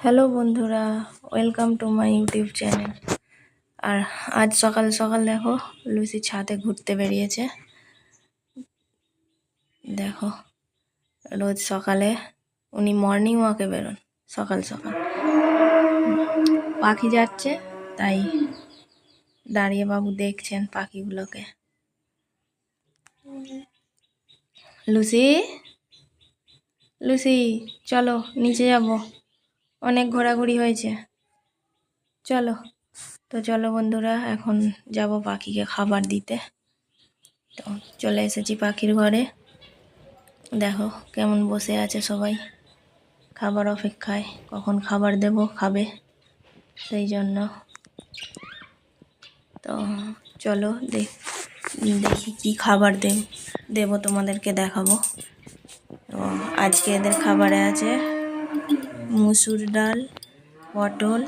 Hello বন্ধুরা welcome to my YouTube channel আর আজ সকাল সকাল দেখো, লুসি ছাদে ঘুরতে বেরিয়েছে। দেখো, রোজ সকালে উনি মর্নিং ওয়াকে বেরোন, সকাল সকাল। পাখি যাচ্ছে, তাই দাঁড়িয়ে বাবু দেখছেন পাখিগুলোকে। লুসি লুসি, চলো, নিচে যাব। অনেক ঘোরাঘুরি হয়েছে। চলো, তো চলো বন্ধুরা, এখন যাব পাখিকে খাবার দিতে। তো চলে এসেছি পাখির ঘরে। দেখো, কেমন বসে আছে সবাই। খাবার অপেক্ষায়, কখন খাবার দেব, খাবে। সেই জন্য। তো চলো দেখ কি খাবার দেব দেবো তোমাদেরকে দেখাবো। তো আজকে এদের খাবারে আছে মুসুর ডাল, পটল,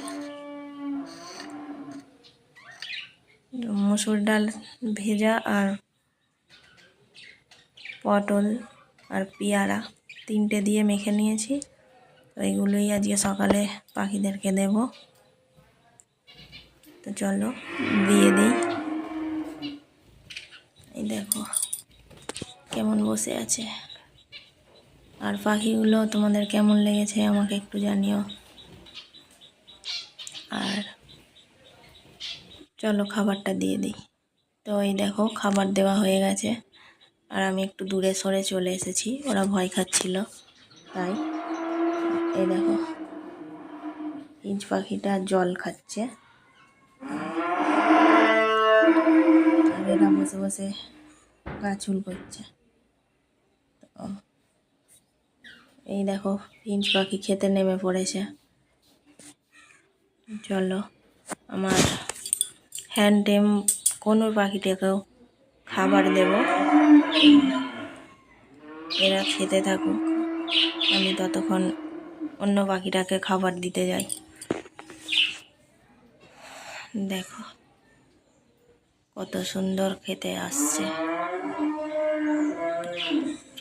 মুসুর ডাল ভেজা আর পটল আর পেয়ারা তিনটে দিয়ে মেখে নিয়েছি। তো এইগুলোই আজকে সকালে পাখিদেরকে দেব। তো চলো, দিয়ে দিই। এই দেখো, কেমন বসে আছে। আর পাখিগুলো তোমাদের কেমন লেগেছে আমাকে একটু জানিও। আর চলো খাবারটা দিয়ে দিই। তো এই দেখো, খাবার দেওয়া হয়ে গেছে। আর আমি একটু দূরে সরে চলে এসেছি, ওরা ভয় খাচ্ছিল, তাই। এই দেখো, ইঞ্চ পাখিটা জল খাচ্ছে। আর এরা বসে বসে গা চুল করছে তো এই দেখো ফিঞ্চ পাখি খেতে নেমে পড়েছে। চলো, আমার হ্যান্ড টেম কোনো পাখিটাকেও খাবার দেব। এরা খেতে থাকুক, আমি ততক্ষণ অন্য পাখিটাকে খাবার দিতে যাই। দেখো, কত সুন্দর খেতে আসছে।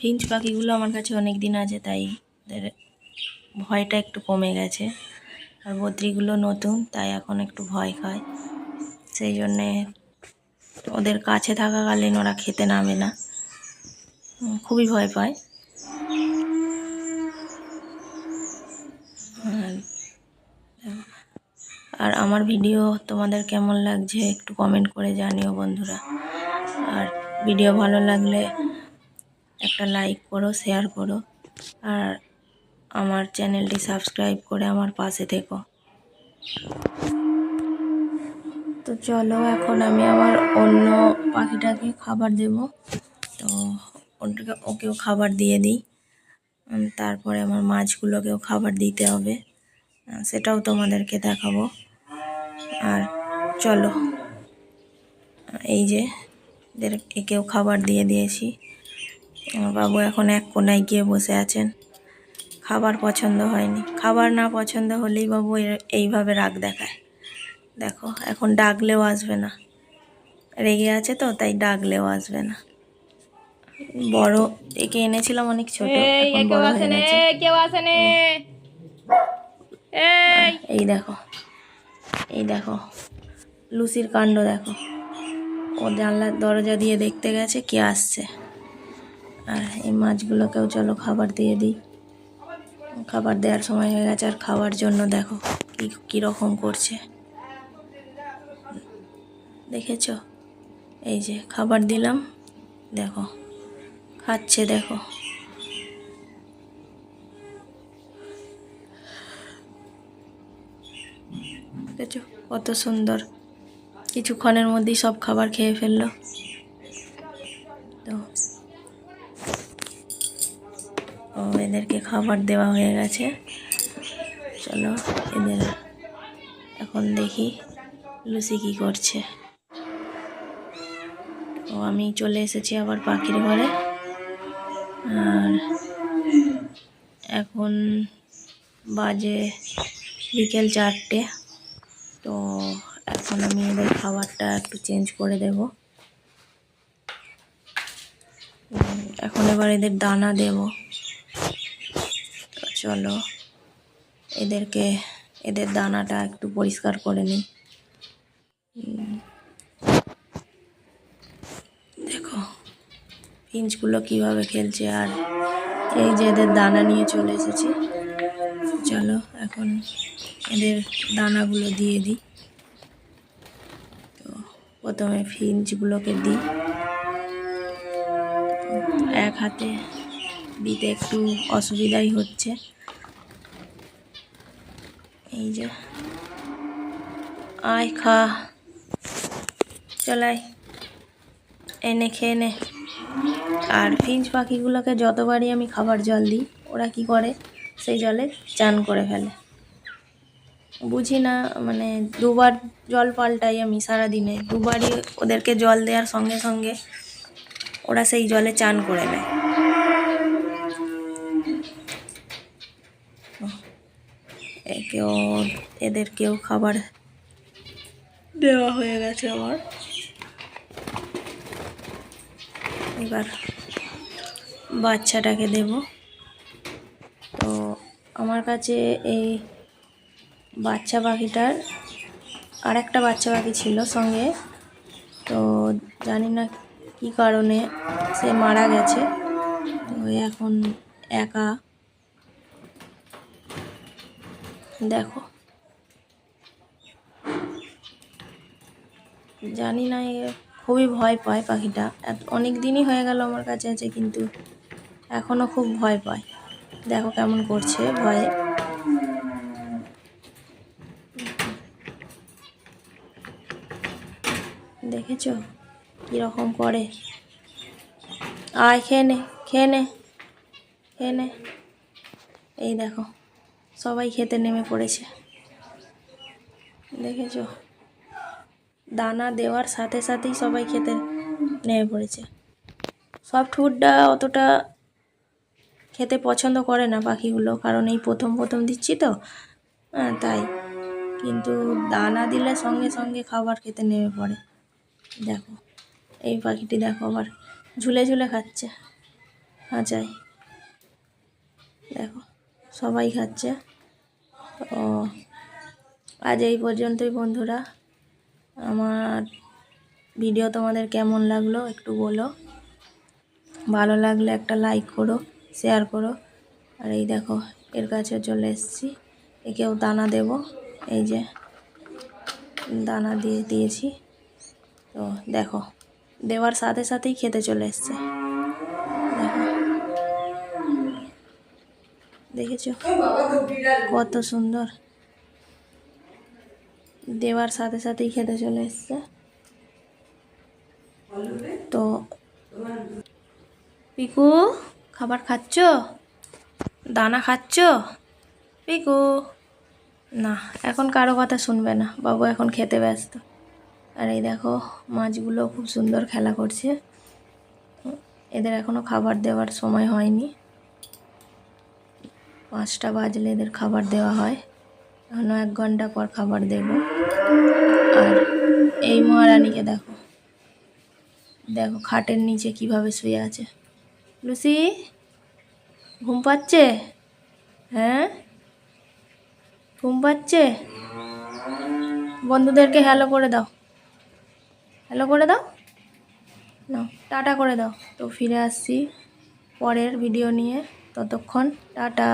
ফিঞ্চ পাখিগুলো আমার কাছে অনেক দিন আছে, তাই ভয়টা একটু কমে গেছে। আর বদ্রিগুলো নতুন, তাই এখন একটু ভয় খায়। সেই জন্যে ওদের কাছে থাকাকালীন ওরা খেতে নামে না। খুবই ভয় পায়। আর আমার ভিডিও তোমাদের কেমন লাগছে একটু কমেন্ট করে জানিও বন্ধুরা। আর ভিডিও ভালো লাগলে একটা লাইক করো শেয়ার করো আর আমার চ্যানেলটি সাবস্ক্রাইব করে আমার পাশে থেকো। তো চলো, এখন আমি আমার অন্য পাখিটাকে খাবার দেব। তো ওটাকে, ওকেও খাবার দিয়ে দিই। তারপরে আমার মাছগুলোকেও খাবার দিতে হবে। সেটাও তোমাদেরকে দেখাবো। আর চলো, এই যে একেও খাবার দিয়ে দিয়েছি। আমার বাবু এখন এক কোনায় গিয়ে বসে আছেন। খাবার পছন্দ হয়নি। খাবার না পছন্দ হলেই বাবু এইভাবে রাগ দেখায়। দেখো এখন ডাকলেও আসবে না। রেগে আছে তো তাই ডাকলেও আসবে না। বড় একে এনেছিলাম অনেক ছোট কেউ আসেনি। এই দেখো এই দেখো লুসির কাণ্ড দেখো। ও জানলার দরজা দিয়ে দেখতে গেছে কে আসছে। আর এই মাছগুলোকেও চলো খাবার দিয়ে দিই। খাবার দেওয়ার সময় হয়ে গেছে আর খাওয়ার জন্য দেখো কী কীরকম করছে। দেখেছ? এই যে খাবার দিলাম, দেখো, খাচ্ছে, দেখো। দেখেছ? কত সুন্দর। কিছুক্ষণের মধ্যেই সব খাবার খেয়ে ফেলল। খাবার দেওয়া হয়ে গেছে। চলো, এদের এখন দেখি লুসি কি করছে। ও, আমি চলে এসেছি আবার পাখির ঘরে। আর এখন বাজে বিকেল চারটে। তো এখন আমি এদের খাবারটা একটু চেঞ্জ করে দেব। এখন এবার এদের দানা দেব। চলো। এদেরকে, এদের দানাটা একটু পরিষ্কার করে নিই। দেখো, পিঞ্চগুলো কীভাবে খেলছে আর এই যে এদের দানা নিয়ে চলে এসেছি। চলো, এখন এদের দানাগুলো দিয়ে দিই। তো প্রথমে ফিঞ্চগুলোকে দিই। এক হাতে দিতে একটু অসুবিধাই হচ্ছে। এই যে। আয় খা। চলাই এনে খেয়ে নে আর ফিঞ্চ পাখিগুলোকে যতবারই আমি খাবার জল দিই, ওরা কি করে? সেই জলে চান করে ফেলে। বুঝি না মানে দুবার জল পাল্টাই আমি সারাদিনে। দুবারই ওদেরকে জল দেওয়ার সঙ্গে সঙ্গে ওরা সেই জলে চান করে নেয়। একেও এদেরকেও খাবার দেওয়া হয়ে গেছে আমার। এবার বাচ্চাটাকে দেব। তো আমার কাছে এই বাচ্চা পাখিটার আর একটা বাচ্চা পাখি ছিল সঙ্গে। তো জানি না কী কারণে সে মারা গেছে। তো এখন একা। দেখো। জানি না, এ খুবই ভয় পায় পাখিটা। এত, অনেক দিনই হয়ে গেল আমার কাছে আছে, কিন্তু এখনও খুব ভয় পায়। দেখো কেমন করছে ভয়ে। দেখেছ? কীরকম করে। আয়, খেয়ে নে খেয়ে নে খেয়ে নে। এই দেখো। সবাই খেতে নেমে পড়েছে। দেখেছ? দানা দেওয়ার সাথে সাথেই সবাই খেতে নেমে পড়েছে। সব ঠুটটা অতটা খেতে পছন্দ করে না পাখিগুলো কারণ এই প্রথম প্রথম দিচ্ছি তো। হ্যাঁ, তাই। কিন্তু দানা দিলে সঙ্গে সঙ্গে খাবার খেতে নেমে পড়ে। দেখো এই পাখিটি দেখো আবার ঝুলে ঝুলে খাচ্ছে। খাঁচায় দেখো সবাই খাচ্ছে। তো আজ এই পর্যন্তই বন্ধুরা। আমার ভিডিও তোমাদের কেমন লাগল একটু বলো। ভালো লাগলে একটা লাইক করো শেয়ার করো। আর এই দেখো, এর কাছে চলে এসেছি। একেও দানা দেব। এই যে, দানা দিয়ে দিয়েছি। তো দেখো, দেওয়ার সাথে সাথেই খেতে চলে এসছে দেখো দেখেছ? কত সুন্দর। দেওয়ার সাথে সাথেই খেতে চলে এসছে। তো পিকু খাবার খাচ্ছ? দানা খাচ্ছ? পিকু। না এখন কারও কথা শুনবে না। বাবু এখন খেতে ব্যস্ত। আর এই দেখো মাছগুলো খুব সুন্দর খেলা করছে। এদের এখনও খাবার দেওয়ার সময় হয়নি। পাঁচটা বাজলে এদের খাবার দেওয়া হয়। এখনও এক ঘণ্টা পর খাবার দেব। আর এই মহারানীকে দেখো। দেখো খাটের নিচে কীভাবে শুয়ে আছে। লুসি, ঘুম পাচ্ছে? হ্যাঁ? ঘুম পাচ্ছে? বন্ধুদেরকে হ্যালো করে দাও। হ্যালো করে দাও? না, টাটা করে দাও। তো ফিরে আসছি পরের ভিডিও নিয়ে। ততক্ষণ টাটা।